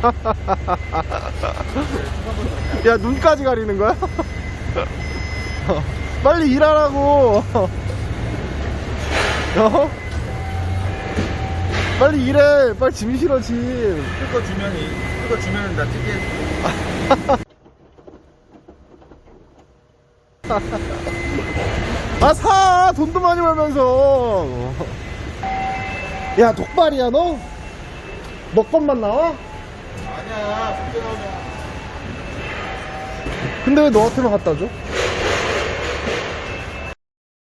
야 눈까지 가리는 거야? 어, 빨리 일하라고 어? 빨리 일해 빨리 짐 실어 짐 뜯어 주면이 뜯어 주면은 나 뜯게 해줄게. 아 사 돈도 많이 벌면서 야 독발이야 너? 너 것만 나와? 아니야 손대 나오면 근데 왜 너한테만 갖다 줘?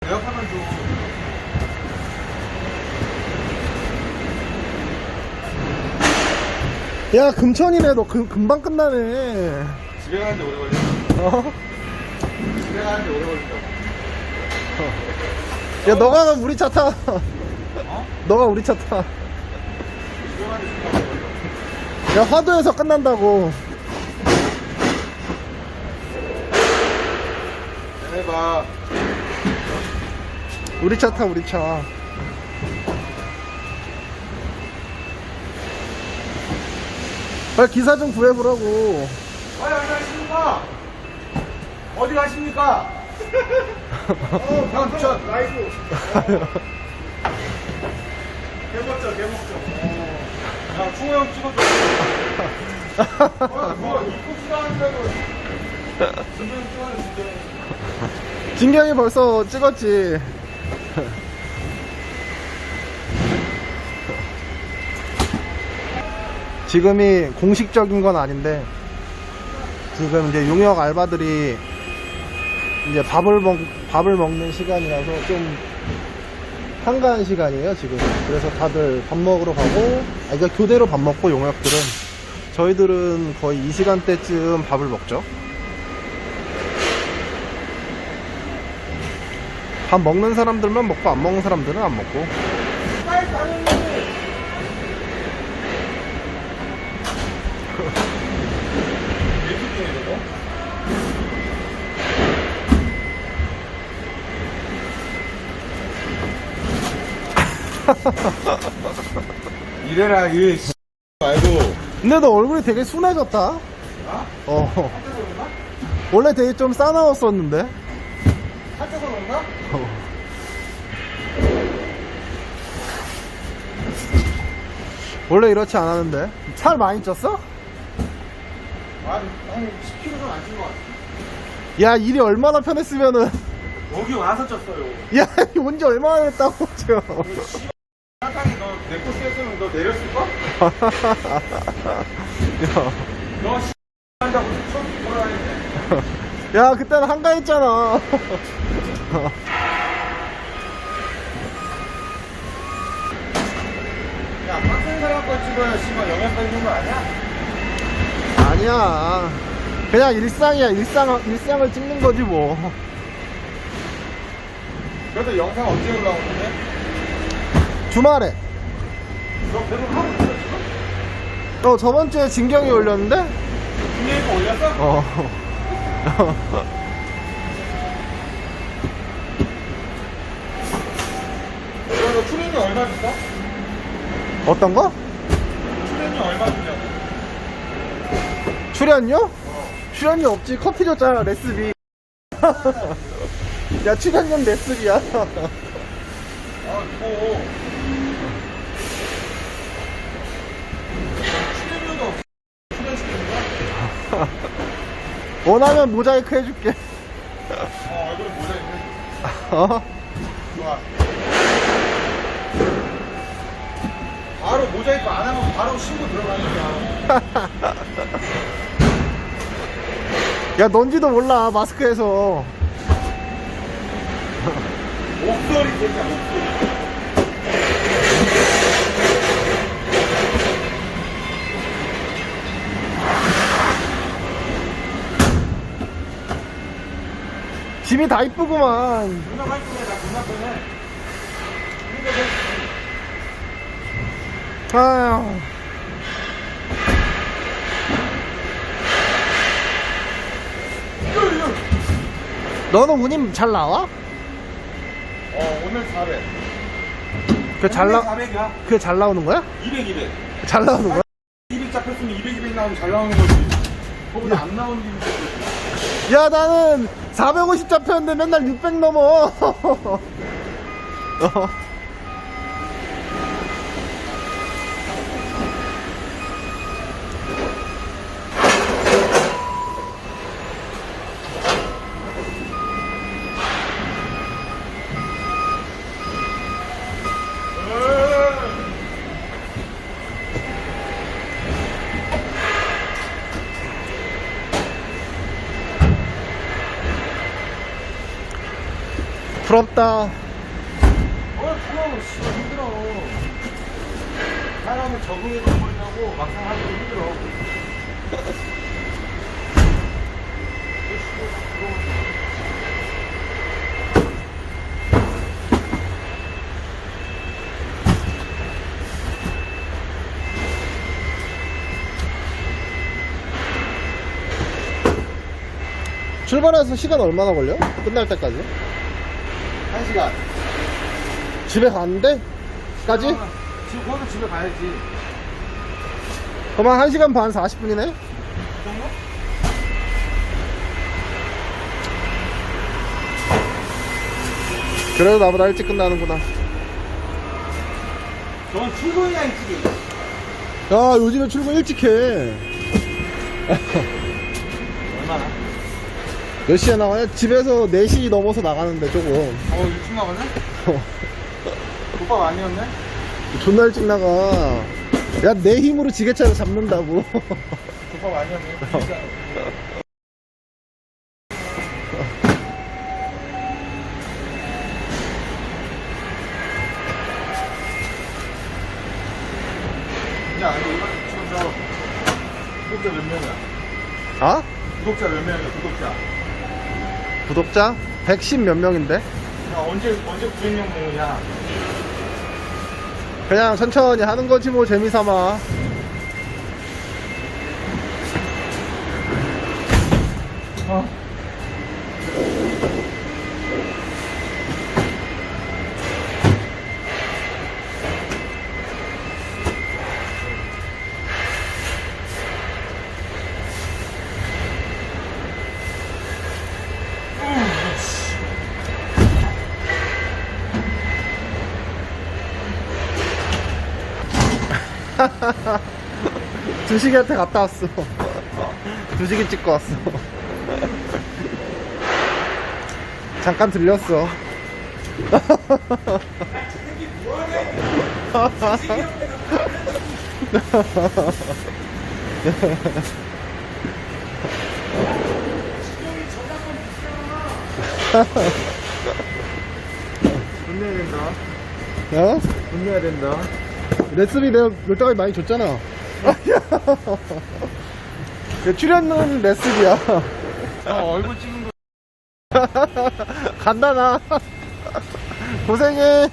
에어컨만 줘. 야 금천이네 너 금, 금방 끝나네 집에 가는데 오래 걸려. 어? 집에 가는데 오래 걸린다고. 야 너가 우리 차 타. 어? 너가 우리 차 타. 집에 가는데 시간 오래 걸려. 야 화도에서 끝난다고. 해봐. 우리 차 타 우리 차. 빨리 기사 좀 구해보라고. 어디 가십니까? 어디 가십니까? 어, 경천 라이브. 개먹죠, 개먹죠. 어. 야, 충호 형 찍어줘. 어, 뭐, 이쁘지도 않은데도. 진경이 벌써 찍었지. 지금이 공식적인 건 아닌데 지금 이제 용역 알바들이 이제 밥을 먹 밥을 먹는 시간이라서 좀 한가한 시간이에요 지금. 그래서 다들 밥 먹으러 가고, 아 그러니까 교대로 밥 먹고 용역들은 저희들은 거의 이 시간대쯤 밥을 먹죠. 밥 먹는 사람들만 먹고 안 먹는 사람들은 안 먹고. 이래라, 이 말고. 근데 너 얼굴이 되게 순해졌다. 어. 원래 되게 좀 싸나웠었는데 한쪽으로 온가? 어. 원래 이렇지 않았는데 살 많이 쪘어? 한, 한 10kg 좀 안 찐 것 같아. 야 일이 얼마나 편했으면은 여기 와서 쪘어요. 야 온지 얼마나 됐다고 지금 사탕이 너내거 쐈으면 너 내렸을까? 야, 너 씨, 한다고 처음 돌아다니네. 야 그때는 한가했잖아 야, 빡센 사람 걸 찍어야 씨발 영양가 있는 거 아니야? 아니야 그냥 일상이야 일상, 일상을 찍는 거지 뭐 그래도 영상 언제 올라오는데? 주말에 너 계속 하고 있어 지금? 어 저번 주에 진경이 올렸는데 중계에서 올렸어? 어 그래서 줄까? 어떤 거? 출연료 얼마 주냐고 출연료? 출연료 없지 커피 줬잖아 레스비 야 출연료 레스비야 아 이거 출연료도 없어 출연시키는 거야? 원하면 모자이크 해줄게 어 얼굴에 모자이크 어? 좋아 바로 모자이크 안 하면 바로 신고 들어가니까. 야 넌지도 몰라 마스크에서. 목소리 진짜 목소리. 짐이 다 이쁘구만. 존나 깔끔해 나 존나 편해 아휴 너는 운임 잘 나와? 어 오늘 400 그 잘 나, 400이야 그게 잘 나오는 거야? 200 200 잘 나오는 거야? 200 잡혔으면 200 200 나오면 잘 나오는 거지. 그거보다 안 나오는 게. 야 나는 450 잡혔는데 맨날 600 넘어 어. 부럽다 어, 그거 진짜 힘들어. 사람은 적응이 돼버리려고 막상 하기 힘들어. 출발해서 시간 얼마나 걸려? 끝날 때까지? 한 시간. 집에 가는데? 까지? 지금 거기서 집에 가야지. 한 1시간 반 40분이네? 그 정도? 그래도 나보다 일찍 끝나는구나 넌 출근이야, 일찍이. 야 요즘에 출근 일찍 해 얼마나? 몇 시에 나와요? 집에서 4시 넘어서 나가는데 조금 어, 일찍 나가네? 오빠 아니었네? 존나 일찍 나가 야 내 힘으로 지게차를 잡는다고 오빠 아니었네? 진짜. 야, 지금 저 구독자 몇 명이야? 아? 구독자 몇 명이야, 구독자? 구독자? 110 몇 명인데? 야, 언제, 언제 900명 모으냐? 그냥 천천히 하는 거지 뭐 재미삼아 어. 두식이한테 갔다 왔어 두식이 찍고 왔어 잠깐 들렸어 돈 내야 된다. 어? 돈 내야 된다. 레스비 내가 롤따가 많이 줬잖아. 야, 출연료는 레스비야. 야, 얼굴 찍은 거. 간다 나 고생해